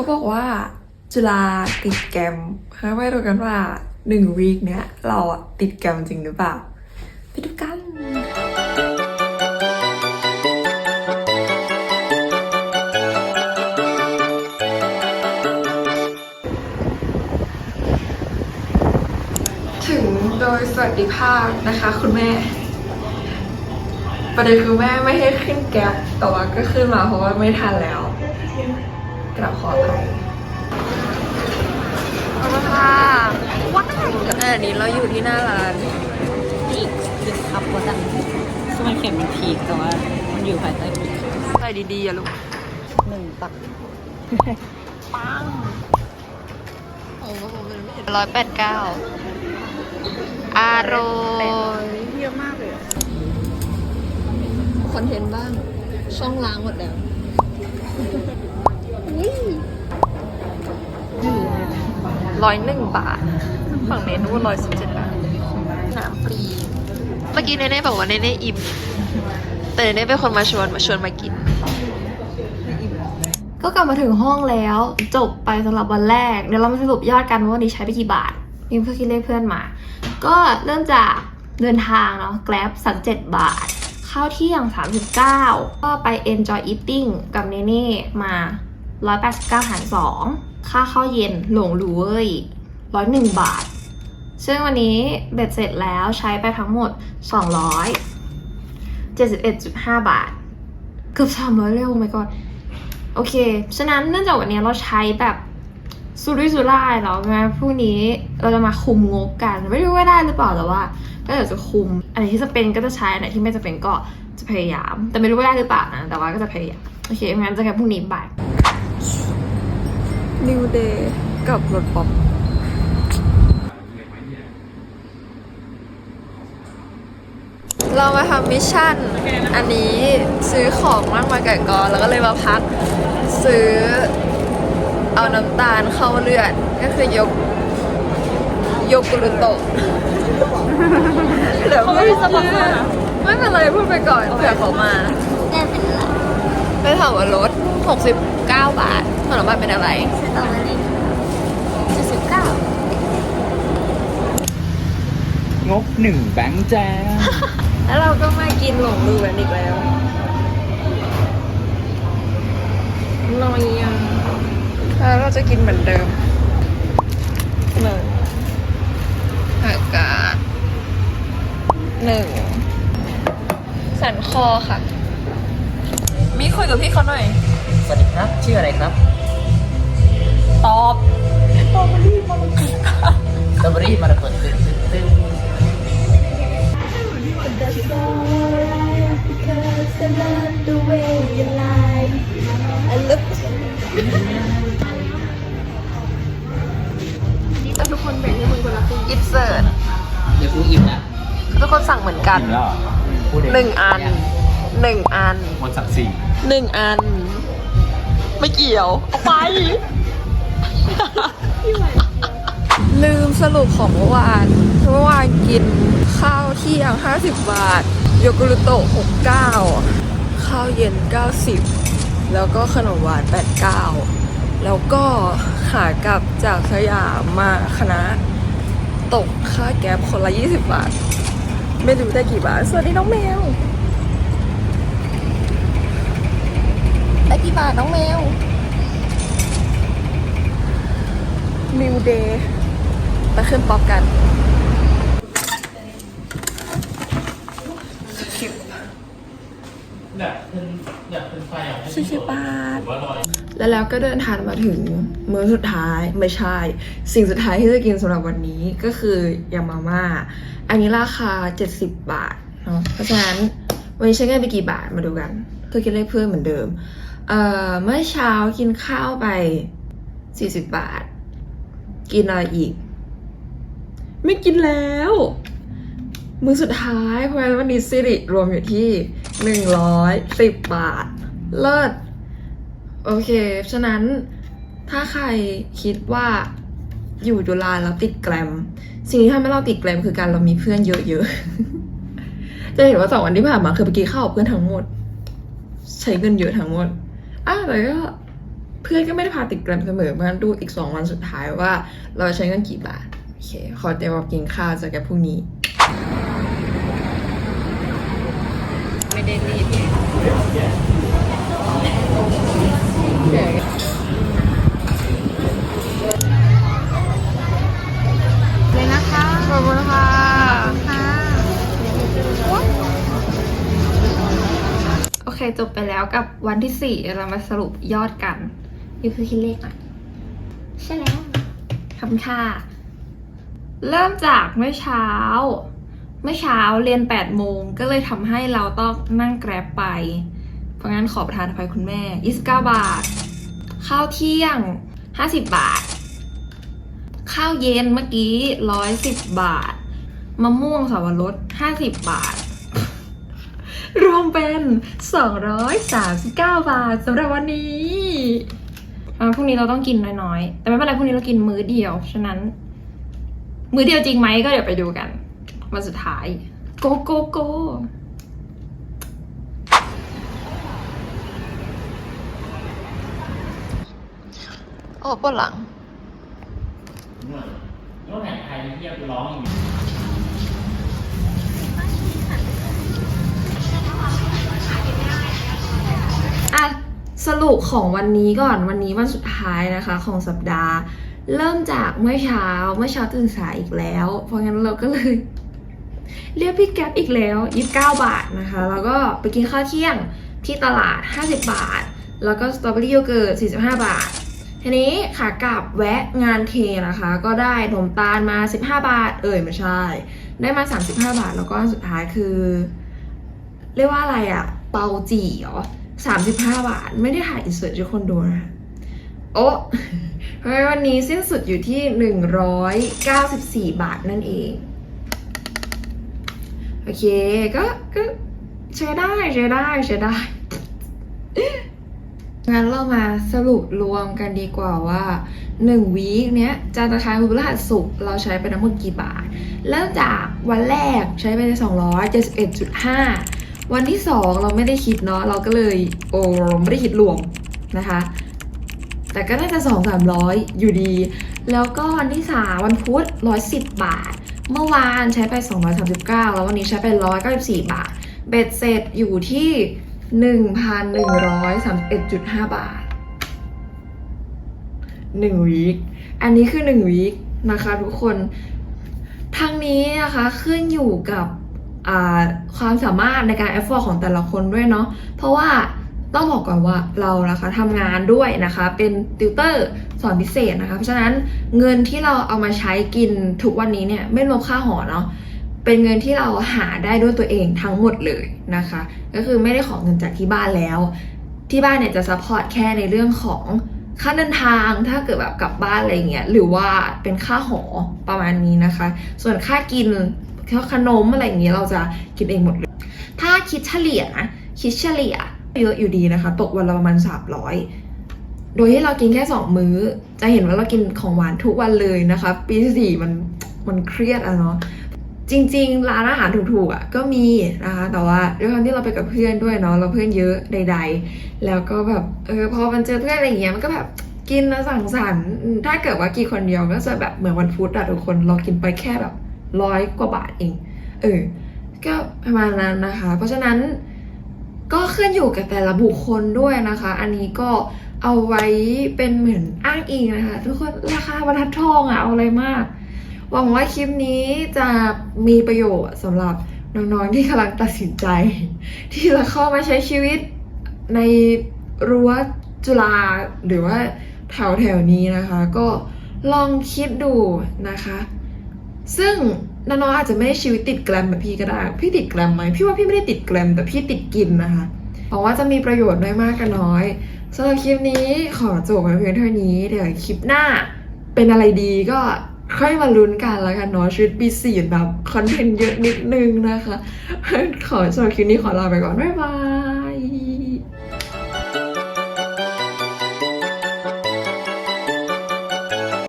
เขาบอกว่าจุฬาติดแกมเขาไม่รู้กันว่าหนึ่งวีคเนี้ยเราอะติดแกมจริงหรือเปล่า ไปดูกัน ถึงโดยสวัสดิภาพนะคะคุณแม่ ประเด็นคือแม่ไม่ให้ขึ้นแก๊ปแต่ว่าก็ขึ้นมาเพราะว่าไม่ทันแล้ว กลับขออภัยขอบคุณค่ะว้าวอันนี้เราอยู่ที่หน้าร้านอีกดึกครับว่าจังซึ่งมันเขียนเป็นพีกแต่ว่า มันอยู่ภายใต้พีกใส่ดีๆอะลูกหนึ่งตักปังร้อยแปดเก้าอร่อยเยอะมากเลยคอนเทนต์บ้าง ช่องล้างหมดแล้ว ร้อยหนึ่งบาท ฝั่งเนนู้นร้อยสิบเจ็ดบาทน้ำฟรี เมื่อกี้เนเน่บอกว่าเนเน่อิ่ม แต่เนเน่เป็นคนมาชวนมาชวนมากิน ก็กลับมาถึงห้องแล้ว จบไปสำหรับวันแรก เดี๋ยวเรามาสรุปยอดกันว่าวันนี้ใช้ไปกี่บาทมีเพื่อนคิดเลขเพื่อนมา ก็เริ่มจากเดินทางเนาะ Grab สักเจ็ดบาท ข้าวเที่ยง 39 ก็ไป Enjoy Eating กับเนเน่มา 189หาร2ค่าข้าวเย็นหลงรูเว้ย101 บาท ซึ่งวันนี้เบ็ดเสร็จแล้วใช้ไปทั้งหมด 271.5 บาท เกือบ300เร็วไหมก่อนโอเค ฉะนั้นเนื่องจากวันนี้เราใช้แบบสุรุ่ยสุร่ายแล้วใช่ไหมพรุ่งนี้เราจะมาคุมงบกัน ไม่รู้ว่าได้หรือเปล่าแต่ว่า ก็เดี๋ยวจะคุมอันไหนที่จะเป็นก็จะใช้อันไหนที่ไม่จะเป็นก็จะพยายาม แต่ไม่รู้ว่าได้หรือเปล่านะแต่ว่าก็จะพยายามโอเคงั้นเจะกันพรุ่งนี้บ่าย New Day กับรถป๊อปเรามาทำมิชชั่น อันนี้ซื้อของมากมายไก่กอนแล้วก็เลยมาพักซื้อเอาน้ำตาลเข้าเลือด ก็คือยก ยกกุลุโตะเหลือไม่สปอนเซอร์ไม่เป็นไรพูดไปก่อนเผื่อเขามาไปถามว่ารถ 69 บาทถามว่าเป็นอะไรต่อมาเลย79งบหนึ่งแบงค์จ้าแล้วเราก็มากินหลงลือกันอีกแล้วนอยยังแล้วเราจะกินเหมือนเดิมเลยอากาศหนึ่งสันคอค่ะ มีคุยกับพี่เขาหน่อยส วัสดีครับ ชื่ออะไรครับ ตอบสตรอเบอรี่มาระเบิดตึ้งตึ้งตึ้งแล้วทุกคนแบ่งให้มึงคนละครึ่งอินเสิร์ตเดี๋ยวกูอิ่มนะทุกคนสั่งเหมือนกันหรอพูดเหนึ่งอันหนึ่งอันคนสั่งสี่หนึ่งอัน ไม่เกี่ยวเอาไป ลืมสรุปของเมื่อวานเมื่อวานกินข้าวเที่ยง 50 บาท โยกุรุโตะ69 ข้าวเย็น 90 แล้วก็ขนมหวาน 89 แล้วก็ขากลับจากสยามมาคณะ ตกค่าแก๊บคนละ 20 บาท ไม่รู้ได้กี่บาท สวัสดีน้องแมวได้กี่บาทน้องแมว New Day ไปขึ้นป๊อปกันสิบแบบเป็นแบบเป็นไฟอะสี่สิบบาทแล้วแล้วก็เดินทางมาถึงมื้อสุดท้ายไม่ใช่ สิ่งสุดท้ายที่จะกินสำหรับวันนี้ก็คือยามาม่า อันนี้ราคา 70 บาทเนาะเพราะฉะนั้นวันนี้ใช้เงินไปกี่บาทมาดูกันเพื่อคิดเลขเพื่อนเหมือนเดิม เอ่อเมื่อเช้ากินข้าวไป 40 บาท กินอะไรอีก ไม่กินแล้ว มือสุดท้ายเพราะฉะนั้นวันนี้สิริรวมอยู่ที่110บาท เลิศ โอเค ฉะนั้นถ้าใครคิดว่าอยู่จุฬาแล้วติดแกรม สิ่งที่ทำให้เราติดแกรมคือการเรามีเพื่อนเยอะๆ จะเห็นว่าสองวันที่ผ่านมาคือไปกินข้าวกับเพื่อนทั้งหมด ใช้เงินเยอะทั้งหมดอะแต่ก็ เพื่อนก็ไม่ได้พาติดแกรมเสมอมาดูอีก 2 วันสุดท้ายว่า เราใช้เงินกี่บาท โอเค ขอเตรียมมากินข้าวเจอกันพรุ่งนี้ ไม่ได้รีบเลยนะคะขอบคุณค่ะโอเคจบไปแล้วกับวันที่สี่เรามาสรุปยอดกัน ยูคือคิดเลขหน่อยใช่แล้วขอบคุณค่ะ เริ่มจากเมื่อเช้า เมื่อเช้าเรียน8โมงก็เลยทำให้เราต้องนั่งแกร็บไป เพราะงั้นขอประทานอภัยคุณแม่ 29 บาท ข้าวเที่ยง 50 บาท ข้าวเย็นเมื่อกี้ร้อยสิบบาท มะม่วงสาวรสห้าสิบบาท รวมเป็นสองร้อยสามสิบเก้าบาทสำหรับวันนี้ อ่าพรุ่งนี้เราต้องกินน้อยๆ แต่ไม่เป็นไรพรุ่งนี้เรากินมื้อเดียว ฉะนั้น มื้อเดียวจริงไหมก็เดี๋ยวไปดูกันวันสุดท้าย โกโกโกโอ้ปวดหลังรถแห่ไทยเที่ยวร้องอยู่อะ รุปของวันนี้ก่อนวันนี้วันสุดท้ายนะคะ ของสัปดาห์ เริ่มจากเมื่อเช้าเมื่อเช้าตื่นสายอีกแล้ว เพราะงั้นเราก็เลยเรียกพี่แก๊ปอีกแล้ว 29 บาทนะคะ แล้วก็ไปกินข้าวเที่ยงที่ตลาด 50 บาท แล้วก็สตรอเบอรี่โยเกิร์ต 45 บาท ทีนี้ขากลับแวะงานเทนะคะ ก็ได้ขนมตาลมา 15 บาท เอ่ยไม่ใช่ ได้มา 35 บาท แล้วก็สุดท้ายคือ เรียกว่าอะไรอะเปาจี่เหรอ สามสิบห้าบาท ไม่ได้ถ่ายอินเสิร์ตให้คนดูนะ โอ้เพราะวันนี้สิ้นสุดอยู่ที่หนึ่งร้อยเก้าสิบสี่บาทนั่นเอง โอเค ก็ก็ใช้ได้ใช้ได้ใช้ได้ งั้นเรามาสรุปรวมกันดีกว่าว่า1วีคเนี้ยจันทร์คารพุธพฤหัสศุกร์เราใช้ไปทั้งหมดกี่บาท เริ่มจากวันแรกใช้ไป271.5 วันที่2เราไม่ได้คิดเนาะเราก็เลยโอ้ไม่ได้คิดรวมนะคะ แต่ก็น่าจะ2 300อยู่ดี แล้วก็วันที่3วันพุธ110บาท เมื่อวานใช้ไป239แล้ววันนี้ใช้ไป194บาท เบ็ดเสร็จอยู่ที่1,131.5บาท1วีคอันนี้คือ1วีคนะคะทุกคนทั้งนี้นะคะขึ้นอยู่กับ ความสามารถในการ effort ของแต่ละคนด้วยเนาะเพราะว่าต้องบอกก่อนว่าเรานะคะทำงานด้วยนะคะ เป็นติวเตอร์สอนพิเศษนะคะ เพราะฉะนั้นเงินที่เราเอามาใช้กินทุกวันนี้เนี่ยไม่รวมค่าหอเนาะเป็นเงินที่เราหาได้ด้วยตัวเองทั้งหมดเลยนะคะ ก็คือไม่ได้ของเงินจากที่บ้านแล้ว ที่บ้านเนี่ยจะซัพพอร์ตแค่ในเรื่องของค่าเดินทางถ้าเกิดแบบกลับบ้านอะไรเงี้ยหรือว่าเป็นค่าหอประมาณนี้นะคะ ส่วนค่ากิน ขนมอะไรอย่างเงี้ยเราจะกินเองหมดเลย ถ้าคิดเฉลี่ยนะคิดเฉลี่ยเยอะอยู่ดีนะคะ ตกวันละประมาณ 300 โดยที่เรากินแค่ 2 มื้อ จะเห็นว่าเรากินของหวานทุกวันเลยนะคะ ปีสี่มันมันเครียดอะเนาะจริงๆ ร้านอาหารถูกๆอะก็มีนะคะ แต่ว่าด้วยความที่เราไปกับเพื่อนด้วยเนาะเราเพื่อนเยอะใด ๆ แล้วก็แบบเออพอมันเจอเพื่อนอะไรอย่างเงี้ยมันก็แบบกินแล้วสั่งสรรค์ถ้าเกิดว่ากินคนเดียวก็จะแบบเหมือนวันพุธอะทุกคนเรากินไปแค่แบบ ร้อยกว่าบาทเอง เออ ก็ประมาณนั้นนะคะ เพราะฉะนั้นก็ขึ้นอยู่กับแต่ละบุคคลด้วยนะคะ อันนี้ก็เอาไว้เป็นเหมือนอ้างอิงนะคะ ทุกคนราคาบรรทัดทองอะเอาอะไรมาก หวังว่าคลิปนี้จะมีประโยชน์สำหรับน้องๆที่กำลังตัดสินใจ ที่จะเข้ามาใช้ชีวิตในรั้วจุฬาหรือว่าแถวแถวนี้นะคะ ก็ลองคิดดูนะคะ ซึ่งน้องๆอาจจะไม่ได้ชีวิตติดแกรมแบบพี่ก็ได้ พี่ติดแกรมไหมพี่ว่าพี่ไม่ได้ติดแกรมแต่พี่ติดกินนะคะหวังว่าจะมีประโยชน์ไม่มากก็น้อยสำหรับคลิปนี้ขอจบไว้เพียงเท่านี้ เดี๋ยวคลิปหน้าเป็นอะไรดีก็ค่อยมาลุ้นกันแล้วกันเนาะชีวิตปีสี่แบบคอนเทนต์เยอะนิดนึงนะคะ ขอสำหรับคลิปนี้ขอลาไปก่อน บ๊ายบาย